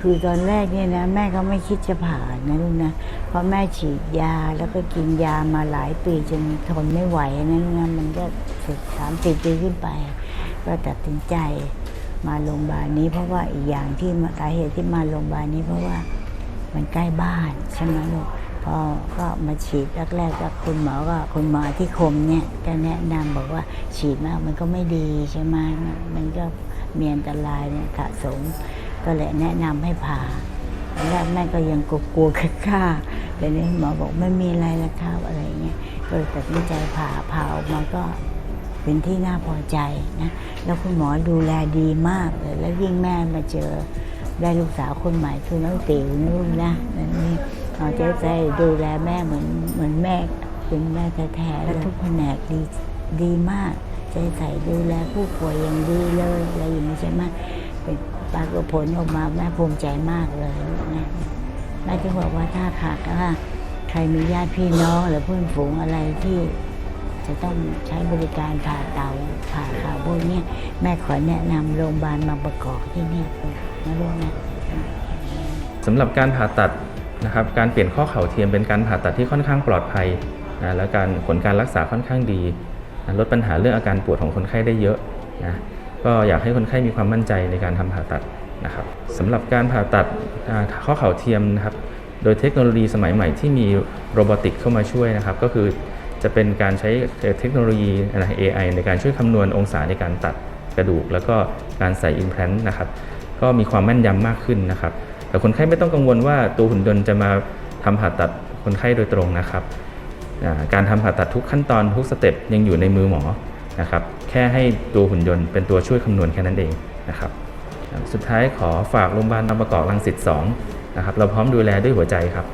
คือตอนแรกเนี่ยนะแม่ก็ไม่คิดจะผ่านะลูกนะ เพราะแม่ฉีดยาแล้วก็กินยามาหลายปีจนทนไม่ไหวนะลูกนะมันก็สิบสามสิบปีขึ้นไป ก็ตัดสินใจมาโรงพยาบาลนี้ เพราะว่าอีกอย่างที่มาสาเหตุที่มาโรงพยาบาลนี้เพราะว่ามันใกล้บ้านใช่ไหมลูกพอก็มาฉีดแรกๆก็คุณหมอก็คุณหมอที่คมเนี่ยก็แนะนำบอกว่าฉีดมากมันก็ไม่ดีใช่ไหมมันก็มีอันตรายเนี่ยสะสม ก็เลยแนะนำให้ผ่าแรกแม่ก็ยังกลัวๆค่าแต่นี่หมอบอกไม่มีอะไรละครับอะไรเงี้ยก็เลยตัดสินใจผ่าผ่าออกมาก็เป็นที่น่าพอใจนะแล้วคุณหมอดูแลดีมากเลยแล้วยิ่งแม่มาเจอได้ลูกสาวคนใหม่คือน้องติ๋วนุ่นนะนั่นนี่หมอเจ๊ใจดูแลแม่เหมือนเหมือนแม่เป็นแม่แท้ๆแล้วทุกแผนกดีดีมากใจใส่ดูแลผู้ป่วยอย่างดีเลยอะไรอย่างนี้ใช่ไหม กฏผลออกมาแม่ภูมิใจมากเลยนะแม่จะบอกว่าถ้าหากว่าใครมีญาติพี่น้องหรือเพื่อนฝูงอะไรที่จะต้องใช้บริการผ่าเตาผ่าข่าวพวกเนี้ยแม่ขอแนะนำโรงพยาบาลบาประกอบที่นี่ยนะลูกนะสำหรับการผ่าตัดนะครับการเปลี่ยนข้อเข่าเทียมเป็นการผ่าตัดที่ค่อนข้างปลอดภัยนะและการผลการรักษาค่อนข้างดีนะลดปัญหาเรื่องอาการปวดของคนไข้ได้เยอะนะ ก็อยากให้คนไข้มีความมั่นใจในการทำผ่าตัดนะครับสำหรับการผ่าตัดข้อเข่าเทียมนะครับ โดยเทคโนโลยีสมัยใหม่ที่มีโรบอติกเข้ามาช่วยนะครับ ก็คือจะเป็นการใช้เทคโนโลยีนะ AI ในการช่วยคำนวณองศาในการตัดกระดูก แล้วก็การใส่อิมแพลนต์นะครับ ก็มีความแม่นยำมากขึ้นนะครับ แต่คนไข้ไม่ต้องกังวลว่าตัวหุ่นยนต์จะมาทำผ่าตัดคนไข้โดยตรงนะครับ การทำผ่าตัดทุกขั้นตอนทุกสเต็ปยังอยู่ในมือหมอ นะครับแค่ให้ตัวหุ่นยนต์เป็นตัวช่วยคำนวณแค่นั้นเองนะครับสุดท้ายขอฝากโรงพยาบาลบางประกอบรังสิต2นะครับเราพร้อมดูแลด้วยหัวใจครับ